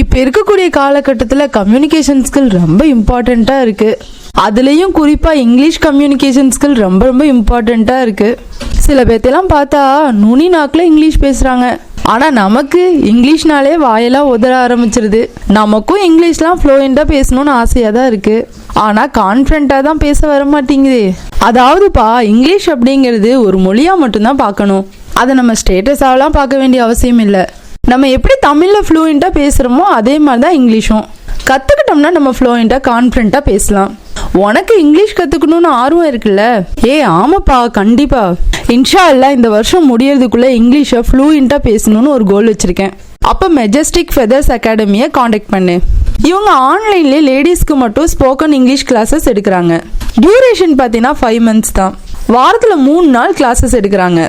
இப்போ இருக்கக்கூடிய காலகட்டத்தில் கம்யூனிகேஷன் ஸ்கில் ரொம்ப இம்பார்ட்டண்ட்டாக இருக்குது அதுலேயும் குறிப்பாக இங்கிலீஷ் கம்யூனிகேஷன் ஸ்கில் ரொம்ப ரொம்ப இம்பார்ட்டண்ட்டாக இருக்குது சில பேர்த்தெல்லாம் பார்த்தா நுனி நாக்கில் இங்கிலீஷ் பேசுகிறாங்க ஆனால் நமக்கு இங்கிலீஷ்னாலே வாயெல்லாம் உதற ஆரம்பிச்சிருது. நமக்கும் இங்கிலீஷ்லாம் ஃப்ளூயண்ட்டாக பேசணும்னு ஆசையாக தான் இருக்குது ஆனால் கான்ஃபிடண்ட்டாக தான் பேச வர மாட்டேங்குதே. அதாவதுப்பா இங்கிலீஷ் அப்படிங்கிறது ஒரு மொழியாக மட்டும்தான் பார்க்கணும். அதை நம்ம ஸ்டேட்டஸாகலாம் பார்க்க வேண்டிய அவசியம் இல்லை. நம்ம எப்படி தமிழில் ஃப்ளூயண்ட்டாக பேசுகிறோமோ அதே மாதிரி தான் இங்கிலீஷும். கற்றுக்கிட்டோம்னா நம்ம ஃப்ளூயண்ட்டாக கான்ஃபிடண்ட்டாக பேசலாம். உனக்கு இங்கிலீஷ் கற்றுக்கணும்னு ஆர்வம் இருக்குல்ல? ஏ ஆமாப்பா கண்டிப்பாக இன்ஷா அல்லாஹ் இந்த வருஷம் முடியறதுக்குள்ளே இங்கிலீஷை ஃப்ளூயண்ட்டாக பேசணும்னு ஒரு கோல் வச்சுருக்கேன். அப்போ மெஜஸ்டிக் ஃபெதர்ஸ் அகாடமியை காண்டாக்ட் பண்ணு. இவங்க ஆன்லைன்லேயே லேடிஸ்க்கு மட்டும் ஸ்போக்கன் இங்கிலீஷ் கிளாஸஸ் எடுக்கிறாங்க. டியூரேஷன் பார்த்தீங்கன்னா ஃபைவ் மந்த்ஸ் தான். வாரத்தில் மூணு நாள் கிளாஸஸ் எடுக்கிறாங்க.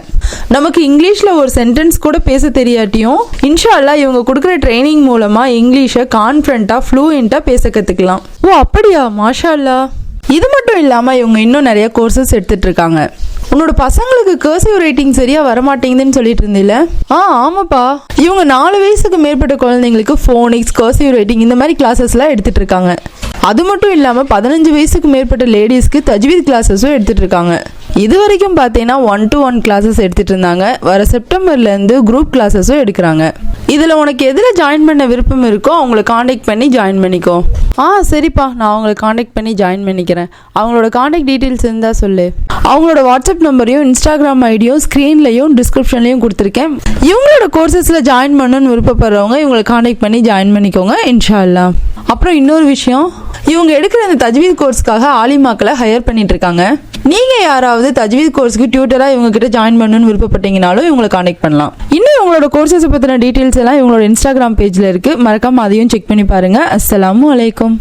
நமக்கு இங்கிலீஷில் ஒரு சென்டென்ஸ் கூட பேச தெரியாட்டியும் இன்ஷால்லா இவங்க கொடுக்குற ட்ரைனிங் மூலமாக இங்கிலீஷை கான்ஃபிடண்ட்டாக ஃப்ளூயண்ட்டாக பேச கற்றுக்கலாம் ஓ அப்படியா? மாஷா அல்லாஹ் இது மட்டும் இல்லாமல் இவங்க இன்னும் நிறைய கோர்சஸ் எடுத்துகிட்டு இருக்காங்க. உன்னோட பசங்களுக்கு கர்சிவ் ரைட்டிங் சரியா வரமாட்டேங்குதுன்னு சொல்லிட்டு இருந்தில்ல? ஆ ஆமாப்பா. இவங்க நாலு வயசுக்கு மேற்பட்ட குழந்தைங்களுக்கு ஃபோனிக்ஸ் கர்சிவ் ரைட்டிங் இந்த மாதிரி கிளாஸஸ்லாம் எடுத்துட்டு இருக்காங்க. அது மட்டும் இல்லாமல் பதினஞ்சு வயசுக்கு மேற்பட்ட லேடிஸ்க்கு தஜ்வீத் கிளாஸஸும் எடுத்துட்டு இருக்காங்க. இது வரைக்கும் பார்த்தீங்கன்னா ஒன் டு ஒன் கிளாஸஸ் எடுத்துகிட்டு இருந்தாங்க வர செப்டம்பர்லேருந்து குரூப் கிளாஸஸும் எடுக்கிறாங்க. இதில் உனக்கு எதில் ஜாயின் பண்ண விருப்பம் இருக்கோ அவங்கள காண்டாக்ட் பண்ணி ஜாயின் பண்ணிக்கோ. ஆ சரிப்பா. நான் அவங்கள காண்டாக்ட் பண்ணி ஜாயின் பண்ணிக்கிறேன். அவங்களோட காண்டாக்ட் டீட்டெயில்ஸ் இருந்தால் சொல்லு. அவங்களோட வாட்ஸ்அப் நம்பரையும் இன்ஸ்டாகிராம் ஐடியும் ஸ்க்ரீன்லையும் டிஸ்கிரிப்ஷன்லையும் கொடுத்துருக்கேன். இவங்களோட கோர்சஸில் ஜாயின் பண்ணணும்னு விருப்பப்படுறவங்க இவங்களை காண்டாக்ட் பண்ணி ஜாயின் பண்ணிக்கோங்க இன்ஷா அப்புறம் இன்னொரு விஷயம் இவங்க எடுக்கிற அந்த தஜ்வீத் கோர்ஸ்க்காக ஆலிமாக்களை ஹையர் பண்ணிட்டு இருக்காங்க நீங்கள் யாராவது தஜ்வீத் கோர்ஸ்க்கு டியூட்டராக இவங்க கிட்ட ஜாயின் பண்ணணும்னு விருப்பப்பட்டீங்கனாலும் இவங்களை காண்டக்ட் பண்ணலாம். இன்னும் இவங்களோட கோர்சஸ் பற்றின டீட்டெயில்ஸ் எல்லாம் இவங்களோட இன்ஸ்டாகிராம் பேஜில் இருக்குது மறக்காமல் அதையும் செக் பண்ணி பாருங்கள் அஸ்லாம் வலைக்கம்